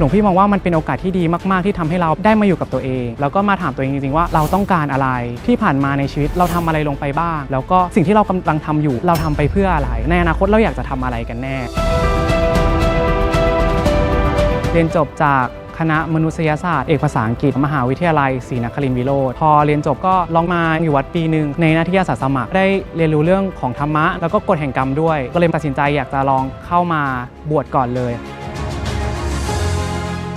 หลวงพี่มองว่ามันเป็นโอกาสที่ดีมากๆที่ทำให้เราได้มาอยู่กับตัวเอง แล้วก็มาถามตัวเองจริงๆว่าเราต้องการอะไรที่ผ่านมาในชีวิตเราทำอะไรลงไปบ้าง แล้วก็สิ่งที่เรากำลังทำอยู่เราทำไปเพื่ออะไรในอนาคตเราอยากจะทำอะไรกันแน่ เรียนจบจากคณะมนุษยศาสตร์เอกภาษาอังกฤษ มหาวิทยาลัยศรีนครินทรวิโรธพอเรียนจบก็ลองมาอยู่วัดปีหนึ่งในหน้าที่อาสาสมัครได้เรียนรู้เรื่องของธรรมะ แล้วก็กฎแห่งกรรมด้วย ก็เลยตัดสินใจอยากจะลองเข้ามาบวชก่อนเลย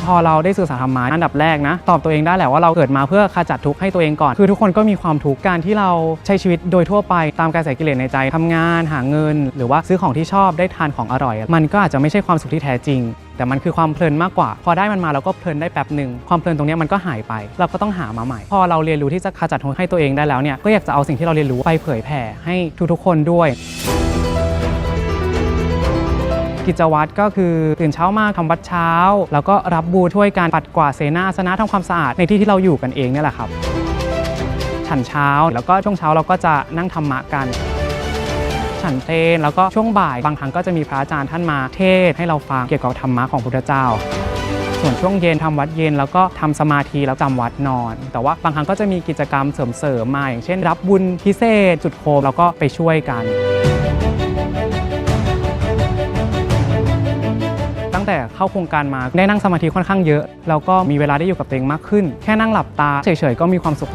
พอเราได้ศึกษาธรรมะอันดับแรกนะตอบตัวเองได้แหละว่าเราเกิดมาเพื่อขจัดทุกข์ให้ตัวเองก่อน คือทุกคนก็มีความทุกข์การที่เราใช้ชีวิตโดยทั่วไปตามกระแสกิเลสในใจทำงานหาเงิน หรือว่าซื้อของที่ชอบได้ทานของอร่อย มันก็อาจจะไม่ใช่ความสุขที่แท้จริง แต่มันคือความเพลินมากกว่า พอได้มันมาเราก็เพลินได้แป๊บหนึ่งความเพลินตรงนี้มันก็หายไป เราก็ต้องหามาใหม่ พอเราเรียนรู้ที่จะขจัดทุกข์ให้ตัวเองได้แล้วเนี่ยก็อยากจะเอาสิ่งที่เราเรียนรู้ไปเผยแผ่ให้ทุกๆคนด้วย กิจวัตรก็คือตื่นเช้ามาทำวัดเช้า แล้วก็รับบูช่วยการปัดกวาดเสนาสนะทำความสะอาดในที่ที่เราอยู่กันเองเนี่ยแหละครับ ฉันเช้าแล้วก็ช่วงเช้าเราก็จะนั่งธรรมะกัน ฉันเพลนแล้วก็ช่วงบ่ายบางครั้งก็จะมีพระอาจารย์ท่านมาเทศให้เราฟังเกี่ยวกับธรรมะของพุทธเจ้าส่วนช่วงเย็นทำวัดเย็นแล้วก็ทำสมาธิแล้วจำวัดนอน แต่ว่าบางครั้งก็จะมีกิจกรรมเสริมๆมาอย่างเช่น รับบุญพิเศษ จุดโคมแล้วก็ไปช่วยกัน ตั้งแต่เข้าโครงการมาได้นั่งสมาธิค่อนข้างเยอะ แล้วก็มีเวลาได้อยู่กับตัวเองมากขึ้น แค่นั่งหลับตาเฉยๆก็มีความสุข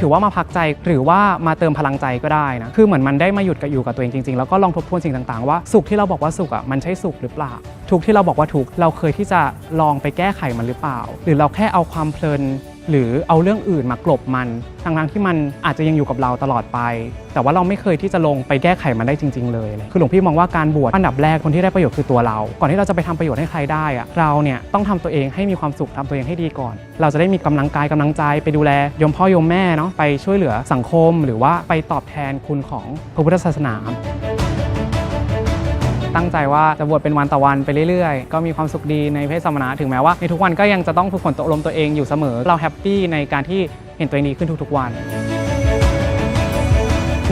ถือว่ามาพักใจหรือว่ามาเติมพลังใจก็ได้นะคือเหมือนมันได้มาหยุดกับอยู่กับตัวเองจริงๆ แล้วก็ลองทบทวนสิ่งต่างๆ ว่าสุขที่เราบอกว่าสุขอะมันใช่สุขหรือเปล่า ทุกที่เราบอกว่าทุกเราเคยที่จะลองไปแก้ไขมันหรือเปล่า หรือเราแค่เอาความเพลิน หรือเอาเรื่องอื่นมากลบมันทั้งๆที่มันอาจจะยังอยู่กับเราตลอดไป แต่ว่าเราไม่เคยที่จะลงไปแก้ไขมันได้จริง ๆ เลย คือหลวงพี่มองว่าการบวชอันดับแรกคนที่ได้ประโยชน์คือตัวเรา ก่อนที่เราจะไปทำประโยชน์ให้ใครได้อะเราเนี่ยต้องทำตัวเองให้มีความสุขทำตัวเองให้ดีก่อน เราจะได้มีกำลังกายกำลังใจไปดูแลยมพ่อยมแม่เนาะไปช่วยเหลือสังคม หรือว่าไปตอบแทนคุณของพระพุทธศาสนา ตั้งใจว่าจะบวชเป็นวันต่อวันไปเรื่อยๆ ก็มีความสุขดีในเพศสมณะถึงแม้ว่าในทุกวันก็ยังจะต้องฝึกฝนตกลมตัวเองอยู่เสมอ เราแฮปปี้ในการที่เห็นตัวเองดีขึ้นทุกๆวัน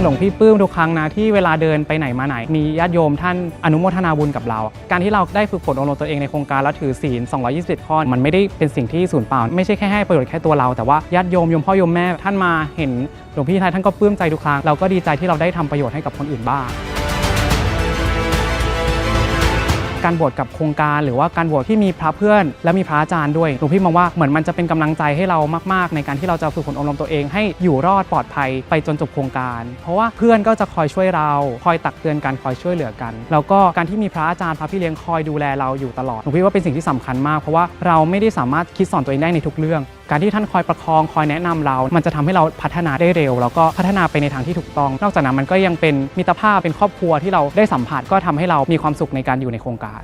หลวงพี่ปลื้มทุกครั้งนะที่เวลาเดินไปไหนมาไหน มีญาติโยมท่านอนุโมทนาบุญกับเรา การที่เราได้ฝึกฝนอบรมตัวเองในโครงการแล้วถือศีล 221 ข้อ มันไม่ได้เป็นสิ่งที่สูญเปล่า ไม่ใช่แค่ให้ประโยชน์แค่ตัวเรา แต่ว่าญาติโยมโยมพ่อโยมแม่ท่านมาเห็นหลวงพี่ไทยท่านก็ปลื้มใจทุกครั้งเราก็ดีใจที่เราได้ทำประโยชน์ให้กับคนอื่นบ้าง การบวชกับโครงการ หรือว่าการบวชที่มีพระเพื่อน และมีพระอาจารย์ด้วยหลวงพี่มองว่าเหมือนมันจะเป็นกำลังใจให้เรามากๆ ในการที่เราจะฝึกฝนอบรมตัวเองให้อยู่รอดปลอดภัยไปจนจบโครงการ เพราะว่าเพื่อนก็จะคอยช่วยเรา คอยตักเตือนกันคอยช่วยเหลือกัน แล้วก็การที่มีพระอาจารย์พระพี่เลี้ยงคอยดูแลเราอยู่ตลอดหลวงพี่ว่าเป็นสิ่งที่สำคัญมาก เพราะว่าเราไม่ได้สามารถคิดสอนตัวเองได้ในทุกเรื่องการที่ท่านคอยประคองคอยแนะนำเรา มันจะทำให้เราพัฒนาได้เร็ว แล้วก็พัฒนาไปในทางที่ถูกต้อง นอกจากนั้นมันก็ยังเป็นมิตรภาพเป็นครอบครัวที่เราได้สัมผัสก็ทำให้เรามีความสุขในการอยู่ในโครงการ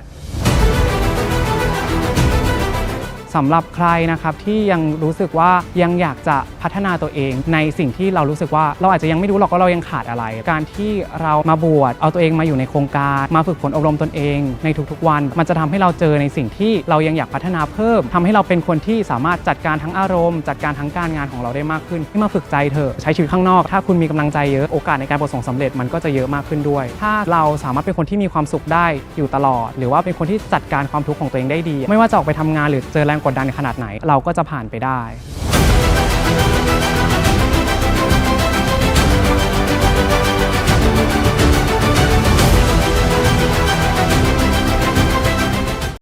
สำหรับใครนะครับที่ยังรู้สึกว่ายังอยากจะพัฒนาตัวเอง ในสิ่งที่เรารู้สึกว่าเราอาจจะยังไม่รู้หรอกว่าเรายังขาดอะไร การที่เรามาบวชเอาตัวเองมาอยู่ในโครงการมาฝึกฝนอบรมตนเอง ในทุกๆวัน มันจะทำให้เราเจอในสิ่งที่เรายังอยากพัฒนาเพิ่มทำให้เราเป็นคนที่สามารถจัดการทั้งอารมณ์ จัดการทั้งการงานของเราได้มากขึ้นที่มาฝึกใจเถอะใช้ชีวิตข้างนอก ถ้าคุณมีกำลังใจเยอะโอกาสในการประสบความสำเร็จมันก็จะเยอะมากขึ้นด้วย ถ้าเราสามารถเป็นคนที่มีความสุขได้อยู่ตลอด หรือว่าเป็นคนที่จัดการความทุกข์ของตัวเองได้ดี ไม่ว่าจะออกไปทำงานหรือเจอแรงกดดันขนาดไหน เราก็จะผ่านไปได้